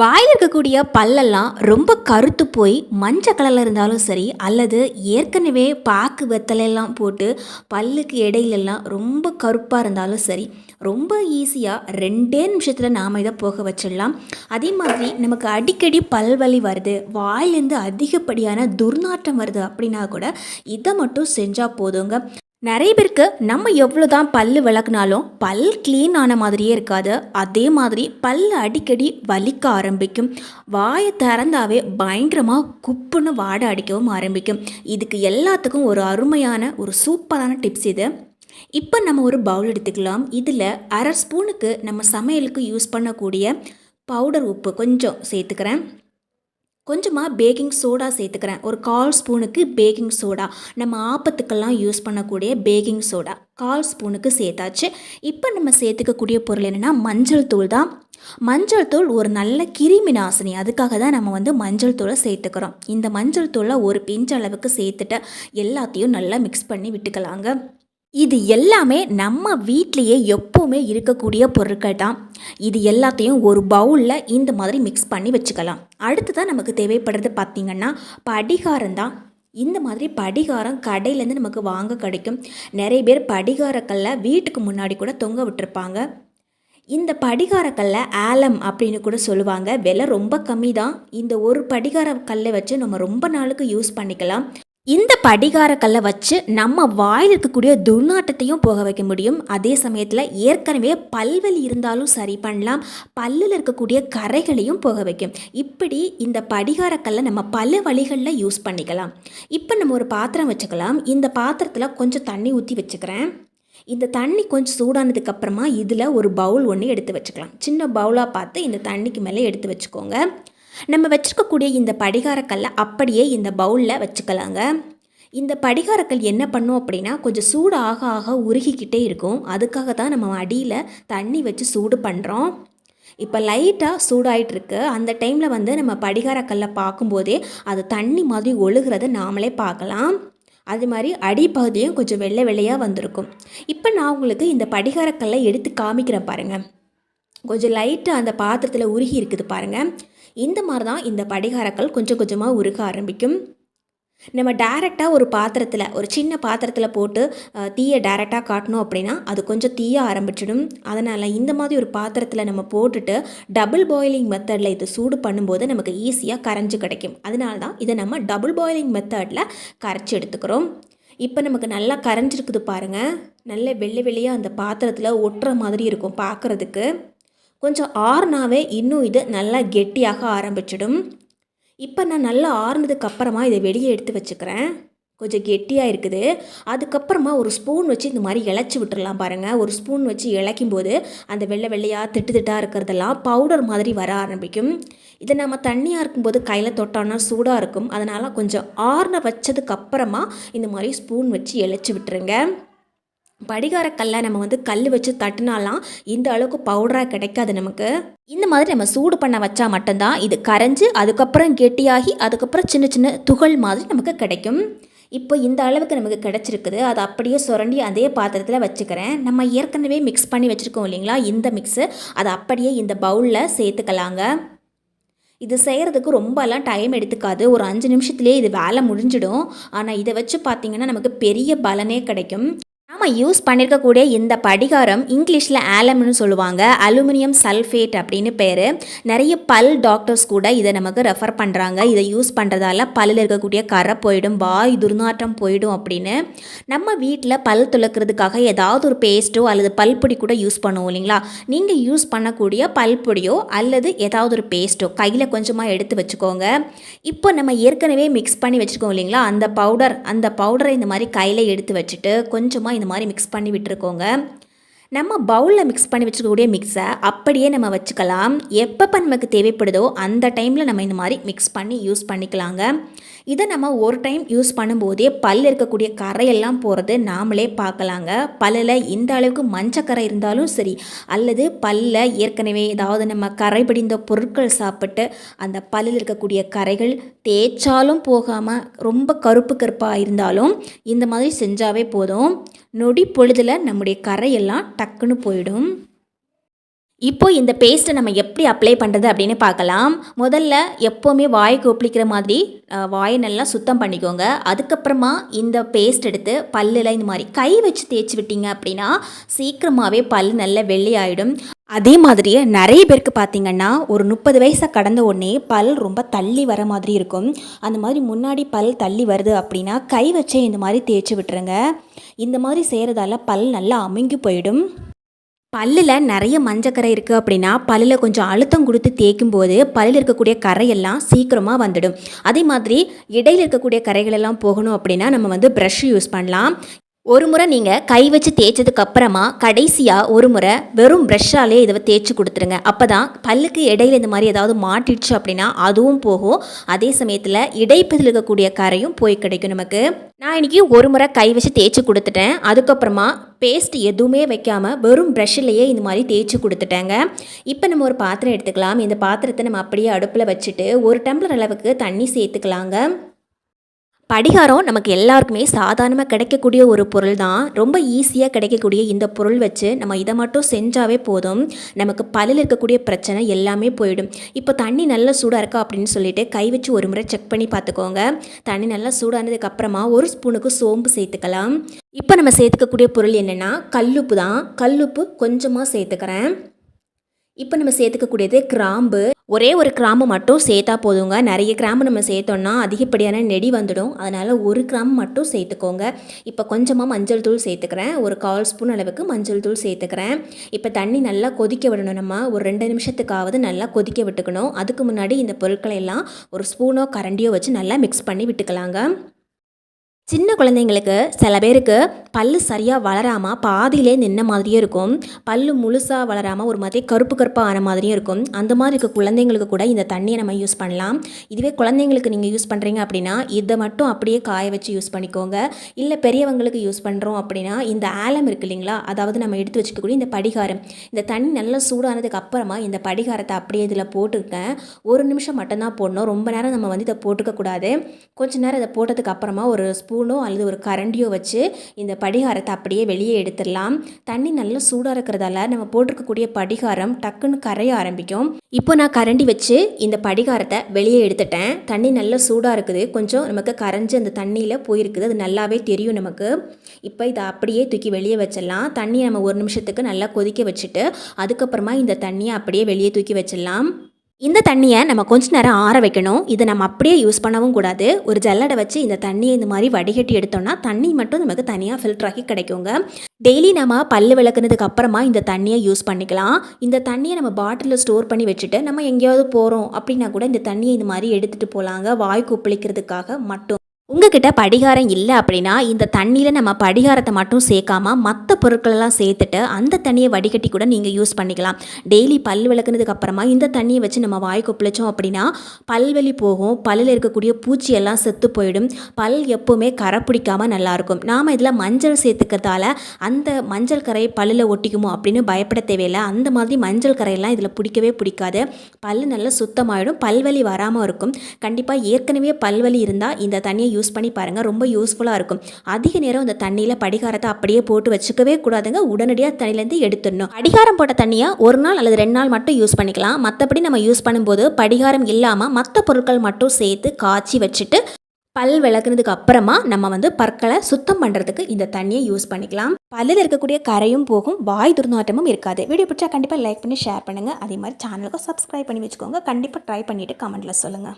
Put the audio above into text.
வாயில் இருக்கக்கூடிய பல்லெல்லாம் ரொம்ப கருத்து போய் மஞ்சள் கலரில் இருந்தாலும் சரி அல்லது ஏற்கனவே பாக்கு வெத்தலையெல்லாம் போட்டு பல்லுக்கு இடையிலெல்லாம் ரொம்ப கருப்பாக இருந்தாலும் சரி ரொம்ப ஈஸியாக ரெண்டே நிமிஷத்தில் நாம் இதை போக வச்சிடலாம். அதே மாதிரி நமக்கு அடிக்கடி பல்வலி வருது வாயிலேருந்து அதிகப்படியான துர்நாற்றம் வருது அப்படின்னா கூட இதை மட்டும் செஞ்சால் போதுங்க. நிறைய பேருக்கு நம்ம எவ்வளோ தான் பல் விளக்குனாலும் பல் க்ளீன் ஆன மாதிரியே இருக்காது. அதே மாதிரி பல் அடிக்கடி வலிக்க ஆரம்பிக்கும். வாயை திறந்தாவே பயங்கரமாக குப்புன்னு வாடை அடிக்கவும் ஆரம்பிக்கும். இதுக்கு எல்லாத்துக்கும் ஒரு அருமையான ஒரு சூப்பரான டிப்ஸ் இது. இப்போ நம்ம ஒரு பவுல் எடுத்துக்கலாம். இதில் அரை ஸ்பூனுக்கு நம்ம சமையலுக்கு யூஸ் பண்ணக்கூடிய பவுடர் உப்பு கொஞ்சம் சேர்த்துக்கிறேன். கொஞ்சமாக பேக்கிங் சோடா சேர்த்துக்கிறேன். ஒரு கால் ஸ்பூனுக்கு பேக்கிங் சோடா நம்ம ஆப்பத்துக்கெல்லாம் யூஸ் பண்ணக்கூடிய பேக்கிங் சோடா கால் ஸ்பூனுக்கு சேர்த்தாச்சு. இப்போ நம்ம சேர்த்துக்கக்கூடிய பொருள் என்னென்னா மஞ்சள் தூள் தான். மஞ்சள் தூள் ஒரு நல்ல கிருமி நாசினி. அதுக்காக தான் நம்ம வந்து மஞ்சள் தூளை சேர்த்துக்கிறோம். இந்த மஞ்சள் தூளை ஒரு பிஞ்ச் அளவுக்கு சேர்த்துட்டு எல்லாத்தையும் நல்லா மிக்ஸ் பண்ணி விட்டுக்கலாங்க. இது எல்லாமே நம்ம வீட்லேயே எப்போவுமே இருக்கக்கூடிய பொருட்கள் தான் இது எல்லாத்தையும் ஒரு பவுலில் இந்த மாதிரி மிக்ஸ் பண்ணி வச்சுக்கலாம். அடுத்ததான் நமக்கு தேவைப்படுறது பார்த்திங்கன்னா படிகாரம் தான் இந்த மாதிரி படிகாரம் கடையிலேருந்து நமக்கு வாங்க கிடைக்கும். நிறைய பேர் படிகாரக்கல்ல வீட்டுக்கு முன்னாடி கூட தொங்க விட்டுருப்பாங்க. இந்த படிகாரக்கல்ல ஆலம் அப்படின்னு கூட சொல்லுவாங்க. விலை ரொம்ப கம்மி தான் இந்த ஒரு படிகார கல்லை வச்சு நம்ம ரொம்ப நாளுக்கு யூஸ் பண்ணிக்கலாம். இந்த படிகார கல்லை வச்சு நம்ம வாயில் இருக்கக்கூடிய துர்நாட்டத்தையும் போக வைக்க முடியும். அதே சமயத்தில் ஏற்கனவே பல்வலி இருந்தாலும் சரி பண்ணலாம். பல்லில் இருக்கக்கூடிய கரைகளையும் போக வைக்கும். இப்படி இந்த படிகார கல்லை நம்ம பல வழிகளில் யூஸ் பண்ணிக்கலாம். இப்போ நம்ம ஒரு பாத்திரம் வச்சுக்கலாம். இந்த பாத்திரத்தில் கொஞ்சம் தண்ணி ஊற்றி வச்சுக்கிறேன். இந்த தண்ணி கொஞ்சம் சூடானதுக்கப்புறமா இதில் ஒரு பவுல் ஒன்று எடுத்து வச்சுக்கலாம். சின்ன பவுலாக பார்த்து இந்த தண்ணிக்கு மேலே எடுத்து வச்சுக்கோங்க. நம்ம வச்சுருக்கக்கூடிய இந்த படிகாரக்கல்லை அப்படியே இந்த பவுலில் வச்சுக்கலாங்க. இந்த படிகாரக்கல் என்ன பண்ணும் அப்படின்னா கொஞ்சம் சூடு ஆக ஆக உருகிக்கிட்டே இருக்கும். அதுக்காக தான் நம்ம அடியில் தண்ணி வச்சு சூடு பண்ணுறோம் இப்போ லைட்டாக சூடாயிட்டிருக்கு. அந்த டைமில் வந்து நம்ம படிகாரக்கல்லை பார்க்கும்போதே அது தண்ணி மாதிரி ஒழுகிறத நாமளே பார்க்கலாம். அது மாதிரி அடிப்பகுதியும் கொஞ்சம் வெள்ளை வெள்ளையாக வந்திருக்கும். இப்போ நான் உங்களுக்கு இந்த படிகாரக்கல்லை எடுத்து காமிக்கிறேன் பாருங்கள் கொஞ்சம் லைட்டாக அந்த பாத்திரத்தில் உருகி இருக்குது பாருங்கள் இந்த மாதிரி தான் இந்த படிகாரக்கல் கொஞ்சம் கொஞ்சமாக உருக ஆரம்பிக்கும். நம்ம டேரெக்டாக ஒரு பாத்திரத்தில் ஒரு சின்ன பாத்திரத்தில் போட்டு தீயை டேரெக்டாக காட்டணும் அப்படின்னா அது கொஞ்சம் தீய ஆரம்பிச்சிடும். அதனால் இந்த மாதிரி ஒரு பாத்திரத்தில் நம்ம போட்டுட்டு டபுள் பாயிலிங் மெத்தடில் இது சூடு பண்ணும்போது நமக்கு ஈஸியாக கரைஞ்சு கிடைக்கும். அதனால தான் இதை நம்ம டபுள் பாயிலிங் மெத்தடில் கரைச்சி எடுத்துக்கிறோம். இப்போ நமக்கு நல்லா கரைஞ்சிருக்குது பாருங்கள் நல்ல வெள்ளை வெளியாக அந்த பாத்திரத்தில் ஒட்டுற மாதிரி இருக்கும் பார்க்குறதுக்கு கொஞ்சம் ஆறுனாவே இன்னும் இது நல்லா கெட்டியாக ஆரம்பிச்சிடும். இப்போ நான் நல்லா ஆறுனதுக்கு அப்புறமா இதை வெளியே எடுத்து வச்சுக்கிறேன். கொஞ்சம் கெட்டியாக இருக்குது. அதுக்கப்புறமா ஒரு ஸ்பூன் வச்சு இந்த மாதிரி இளைச்சி விட்டுடலாம் பாருங்கள் ஒரு ஸ்பூன் வச்சு இளைக்கும் போது அந்த வெள்ளை வெள்ளையாக திட்டு திட்டாக இருக்கிறதெல்லாம் பவுடர் மாதிரி வர ஆரம்பிக்கும். இதை நம்ம தண்ணியாக இருக்கும்போது கையில் தொட்டோன்னா சூடாக இருக்கும். அதனால் கொஞ்சம் ஆறுன வச்சதுக்கப்புறமா இந்த மாதிரி ஸ்பூன் வச்சு இளைச்சி விட்டுருங்க. படிகாரக்கல்லை நம்ம வந்து கல் வச்சு தட்டினாலாம் இந்த அளவுக்கு பவுடராக கிடைக்காது நமக்கு. இந்த மாதிரி நம்ம சூடு பண்ண வச்சா மட்டும்தான் இது கரைஞ்சி அதுக்கப்புறம் கெட்டியாகி அதுக்கப்புறம் சின்ன சின்ன துகள் மாதிரி நமக்கு கிடைக்கும். இப்போ இந்த அளவுக்கு நமக்கு கிடச்சிருக்குது. அதை அப்படியே சுரண்டி அதே பாத்திரத்தில் வச்சுக்கிறேன். நம்ம ஏற்கனவே மிக்ஸ் பண்ணி வச்சுருக்கோம் இல்லைங்களா? இந்த மிக்ஸு அதை அப்படியே இந்த பவுலில் சேர்த்துக்கலாங்க. இது செய்கிறதுக்கு ரொம்பலாம் டைம் எடுத்துக்காது. ஒரு அஞ்சு நிமிஷத்துலேயே இது வேலை முடிஞ்சிடும். ஆனால் இதை வச்சு பார்த்திங்கன்னா நமக்கு பெரிய பலனே கிடைக்கும். யூஸ் பண்ணியிருக்கக்கூடிய இந்த படிகாரம் இங்கிலீஷில் ஆலம்னு சொல்லுவாங்க. அலுமினியம் சல்ஃபேட் அப்படின்னு பேர். நிறைய பல் டாக்டர்ஸ் கூட இதை நமக்கு ரெஃபர் பண்ணுறாங்க இதை யூஸ் பண்ணுறதால பல்லில் இருக்கக்கூடிய கரை போயிடும் வாய் துர்நாற்றம் போயிடும் அப்படின்னு. நம்ம வீட்டில் பல் துளக்கிறதுக்காக ஏதாவது ஒரு பேஸ்ட்டோ அல்லது பல்பொடி கூட யூஸ் பண்ணுவோம் இல்லைங்களா? நீங்கள் யூஸ் பண்ணக்கூடிய பல்பொடியோ அல்லது ஏதாவது ஒரு பேஸ்ட்டோ கையில் கொஞ்சமாக எடுத்து வச்சுக்கோங்க. இப்போ நம்ம ஏற்கனவே மிக்ஸ் பண்ணி வச்சுருக்கோம் இல்லைங்களா? அந்த பவுடர் அந்த பவுடரை இந்த மாதிரி கையில் எடுத்து வச்சுட்டு கொஞ்சமாக இந்த மாதிரி மிக்ஸ் பண்ணி விட்டுருக்கோங்க. நம்ம பவுலில் மிக்ஸ் பண்ணி வச்சுக்கக்கூடிய மிக்ஸை அப்படியே நம்ம வச்சுக்கலாம். எப்பப்போ நமக்கு தேவைப்படுதோ அந்த டைமில் நம்ம இந்த மாதிரி மிக்ஸ் பண்ணி யூஸ் பண்ணிக்கலாங்க. இதை நம்ம ஒரு டைம் யூஸ் பண்ணும்போதே பல் இருக்கக்கூடிய கரையெல்லாம் போகிறது நாமளே பார்க்கலாங்க. பல்லில் இந்த அளவுக்கு மஞ்சக்கரை இருந்தாலும் சரி அல்லது பல்ல ஏற்கனவே ஏதாவது நம்ம கரை படிந்த பொருட்கள் சாப்பிட்டு அந்த பல்லில் இருக்கக்கூடிய கரைகள் தேய்ச்சாலும் போகாமல் ரொம்ப கருப்பு கருப்பாக இருந்தாலும் இந்த மாதிரி செஞ்சாவே போதும். நொடி பொழுதில் நம்முடைய கரையெல்லாம் டக்குன்னு போயிடும். இப்போ இந்த பேஸ்ட்டை நம்ம எப்படி அப்ளை பண்ணுறது அப்படின்னு பார்க்கலாம். முதல்ல எப்போவுமே வாய்க்கு கொப்பளிக்கிற மாதிரி வாயை நல்லா சுத்தம் பண்ணிக்கோங்க. அதுக்கப்புறமா இந்த பேஸ்ட் எடுத்து பல்லில் இந்த மாதிரி கை வச்சு தேய்ச்சி விட்டீங்க அப்படின்னா சீக்கிரமாகவே பல் நல்ல வெள்ளையாயிடும். அதே மாதிரியே நிறைய பேருக்கு பார்த்தீங்கன்னா ஒரு முப்பது வயசை கடந்த உடனே பல் ரொம்ப தள்ளி வர மாதிரி இருக்கும். அந்த மாதிரி முன்னாடி பல் தள்ளி வருது அப்படின்னா கை வச்சே இந்த மாதிரி தேய்ச்சி விட்டுருங்க. இந்த மாதிரி செய்கிறதால பல் நல்லா அமுங்கி போயிடும். பல்லில் நிறைய மஞ்சக்கரை இருக்குது அப்படின்னா பல்லில் கொஞ்சம் அழுத்தம் கொடுத்து தேய்க்கும் போது பல்லில் இருக்கக்கூடிய கரையெல்லாம் சீக்கிரமாக வந்துடும். அதே மாதிரி இடையில் இருக்கக்கூடிய கரைகளெல்லாம் போகணும் அப்படின்னா நம்ம வந்து ப்ரஷ் யூஸ் பண்ணலாம். ஒரு முறை நீங்கள் கை வச்சு தேய்ச்சதுக்கு அப்புறமா கடைசியாக ஒரு முறை வெறும் ப்ரஷ்ஷாலே இதை தேய்ச்சி கொடுத்துருங்க. அப்போ தான் பல்லுக்கு இடையில இந்த மாதிரி ஏதாவது மாட்டிடுச்சு அப்படின்னா அதுவும் போகும். அதே சமயத்தில் இடைப்பதில் இருக்கக்கூடிய கரையும் போய் கிடைக்கும் நமக்கு. நான் இன்னைக்கு ஒரு முறை கை வச்சு தேய்ச்சி கொடுத்துட்டேன். அதுக்கப்புறமா பேஸ்ட் எதுவுமே வைக்காமல் வெறும் ப்ரெஷ்ஷிலேயே இந்த மாதிரி தேய்ச்சி கொடுத்துட்டேங்க. இப்போ நம்ம ஒரு பாத்திரம் எடுத்துக்கலாம். இந்த பாத்திரத்தை நம்ம அப்படியே அடுப்பில் வச்சுட்டு ஒரு டம்ளர் அளவுக்கு தண்ணி சேர்த்துக்கலாங்க. படிகாரம் நமக்கு எல்லாருக்குமே சாதாரணமாக கிடைக்கக்கூடிய ஒரு பொருள் தான் ரொம்ப ஈஸியாக கிடைக்கக்கூடிய இந்த பொருள் வச்சு நம்ம இதை மட்டும் செஞ்சாவே போதும். நமக்கு பல்லில் இருக்கக்கூடிய பிரச்சனை எல்லாமே போயிடும். இப்போ தண்ணி நல்லா சூடாக இருக்கா அப்படின்னு சொல்லிட்டு கை வச்சு ஒரு முறை செக் பண்ணி பார்த்துக்கோங்க. தண்ணி நல்லா சூடானதுக்கப்புறமா ஒரு ஸ்பூனுக்கு சோம்பு சேர்த்துக்கலாம். இப்போ நம்ம சேர்த்துக்கக்கூடிய பொருள் என்னென்னா கல்லுப்பு தான். கல்லுப்பு கொஞ்சமாக சேர்த்துக்கிறேன். இப்போ நம்ம சேர்த்துக்கக்கூடியது கிராம்பு. ஒரே ஒரு கிராம்பு மட்டும் சேர்த்தா போதுங்க. நிறைய கிராம்பு நம்ம சேர்த்தோம்னா அதிகப்படியான நெடி வந்துடும். அதனால் ஒரு கிராம்பு மட்டும் சேர்த்துக்கோங்க. இப்போ கொஞ்சமாக மஞ்சள் தூள் சேர்த்துக்கிறேன். ஒரு கால் ஸ்பூன் அளவுக்கு மஞ்சள் தூள் சேர்த்துக்கிறேன். இப்போ தண்ணி நல்லா கொதிக்க விடணும் நம்ம. ஒரு ரெண்டு நிமிஷத்துக்காவது நல்லா கொதிக்க விட்டுக்கணும். அதுக்கு முன்னாடி இந்த பொருட்களை எல்லாம் ஒரு ஸ்பூனோ கரண்டியோ வச்சு நல்லா மிக்ஸ் பண்ணி விட்டுக்கலாங்க. சின்ன குழந்தைங்களுக்கு சில பேருக்கு பல் சரியாக வளராமல் பாதியிலே நின்ன மாதிரியே இருக்கும். பல்லு முழுசாக வளராமல் ஒரு மாதிரி கருப்பு கருப்பாக ஆன மாதிரியும் இருக்கும். அந்த மாதிரி இருக்க குழந்தைங்களுக்கு கூட இந்த தண்ணியை நம்ம யூஸ் பண்ணலாம். இதுவே குழந்தைங்களுக்கு நீங்கள் யூஸ் பண்ணுறீங்க அப்படின்னா இதை மட்டும் அப்படியே காய வச்சு யூஸ் பண்ணிக்கோங்க. இல்லை பெரியவங்களுக்கு யூஸ் பண்ணுறோம் அப்படின்னா இந்த ஆலம் இருக்கு இல்லைங்களா? அதாவது நம்ம எடுத்து வச்சுக்கக்கூடிய இந்த படிகாரம். இந்த தண்ணி நல்லா சூடானதுக்கு அப்புறமா இந்த படிகாரத்தை அப்படியே இதில் போட்டுருக்கேன் ஒரு நிமிஷம் மட்டும்தான் போடணும். ரொம்ப நேரம் நம்ம வந்து இதை போட்டுக்கக்கூடாது கொஞ்ச நேரம் இதை போட்டதுக்கு அப்புறமா ஒரு ஸ்பூனோ அல்லது ஒரு கரண்டியோ வச்சு இந்த படிகாரத்தை அப்படியே வெளியே எடுத்துடலாம். தண்ணி நல்லா சூடாக இருக்கிறதால நம்ம போட்டிருக்கக்கூடிய படிகாரம் டக்குன்னு கரைய ஆரம்பிக்கும். இப்போ நான் கரண்டி வச்சு இந்த படிகாரத்தை வெளியே எடுத்துட்டேன். தண்ணி நல்லா சூடாக இருக்குது. கொஞ்சம் நமக்கு கரைஞ்சி அந்த தண்ணியில் போயிருக்குது. அது நல்லாவே தெரியும் நமக்கு. இப்போ இதை அப்படியே தூக்கி வெளியே வச்சிடலாம். தண்ணியை நம்ம ஒரு நிமிஷத்துக்கு நல்லா கொதிக்க வச்சுட்டு அதுக்கப்புறமா இந்த தண்ணியை அப்படியே வெளியே தூக்கி வச்சிடலாம். இந்த தண்ணியை நம்ம கொஞ்ச நேரம் ஆற வைக்கணும். இதை நம்ம அப்படியே யூஸ் பண்ணவும் கூடாது. ஒரு ஜல்லடை வச்சு இந்த தண்ணியை இந்த மாதிரி வடிகட்டி எடுத்தோம்னா தண்ணி மட்டும் நமக்கு தனியாக ஃபில்டர் ஆகி கிடைக்குங்க. டெய்லி நம்ம பல் விளக்குனதுக்கு அப்புறமா இந்த தண்ணியை யூஸ் பண்ணிக்கலாம். இந்த தண்ணியை நம்ம பாட்டிலில் ஸ்டோர் பண்ணி வச்சுட்டு நம்ம எங்கேயாவது போகிறோம் அப்படின்னா கூட இந்த தண்ணியை இந்த மாதிரி எடுத்துகிட்டு போகலாங்க வாய் குப்பளிக்கிறதுக்காக மட்டும். உங்ககிட்ட படிகாரம் இல்லை அப்படின்னா இந்த தண்ணியில் நம்ம படிகாரத்தை மட்டும் சேர்க்காம மற்ற பொருட்களெல்லாம் சேர்த்துட்டு அந்த தண்ணியை வடிகட்டி கூட நீங்கள் யூஸ் பண்ணிக்கலாம். டெய்லி பல் விளக்குனதுக்கு அப்புறமா இந்த தண்ணியை வச்சு நம்ம வாய் கொப்பளிச்சோம் அப்படின்னா பல்வெளி போகும் பல்லில் இருக்கக்கூடிய பூச்சி எல்லாம் செத்து போயிடும். பல் எப்போவுமே கரை பிடிக்காமல் நல்லாயிருக்கும். நாம் இதில் மஞ்சள் சேர்த்துக்கிறதால அந்த மஞ்சள் கரை பல்லில் ஒட்டிக்குமோ அப்படின்னு பயப்பட தேவையில்லை. அந்த மாதிரி மஞ்சள் கரையெல்லாம் இதில் பிடிக்கவே பிடிக்காது. பல் நல்லா சுத்தமாயிடும் பல்வலி வராமல் இருக்கும். கண்டிப்பாக ஏற்கனவே பல்வலி இருந்தால் இந்த தண்ணியை யூஸ் பண்ணி பாருங்கள் ரொம்ப யூஸ்ஃபுல்லாக இருக்கும். அதிக நேரம் இந்த தண்ணியில் படிகாரத்தை அப்படியே போட்டு வச்சுக்கவே கூடாதுங்க. உடனடியாக தண்ணியிலேருந்து எடுத்துடணும். படிகாரம் போட்ட தண்ணியை ஒரு நாள் அல்லது ரெண்டு நாள் மட்டும் யூஸ் பண்ணிக்கலாம். மற்றபடி நம்ம யூஸ் பண்ணும்போது படிகாரம் இல்லாமல் மற்ற பொருட்கள் மட்டும் சேர்த்து காய்ச்சி வச்சுட்டு பல் விளக்குனதுக்கு அப்புறமா நம்ம வந்து பற்களை சுத்தம் பண்ணுறதுக்கு இந்த தண்ணியை யூஸ் பண்ணிக்கலாம். பல்லில் இருக்கக்கூடிய கரையும் போகும். வாய் துர்நாற்றமும் இருக்காது. வீடியோ பிடிச்சா கண்டிப்பாக லைக் பண்ணி ஷேர் பண்ணுங்கள் அதே மாதிரி சேனலுக்கு சப்ஸ்கிரைப் பண்ணி வச்சுக்கோங்க. கண்டிப்பாக ட்ரை பண்ணிவிட்டு கமெண்ட்டில் சொல்லுங்கள்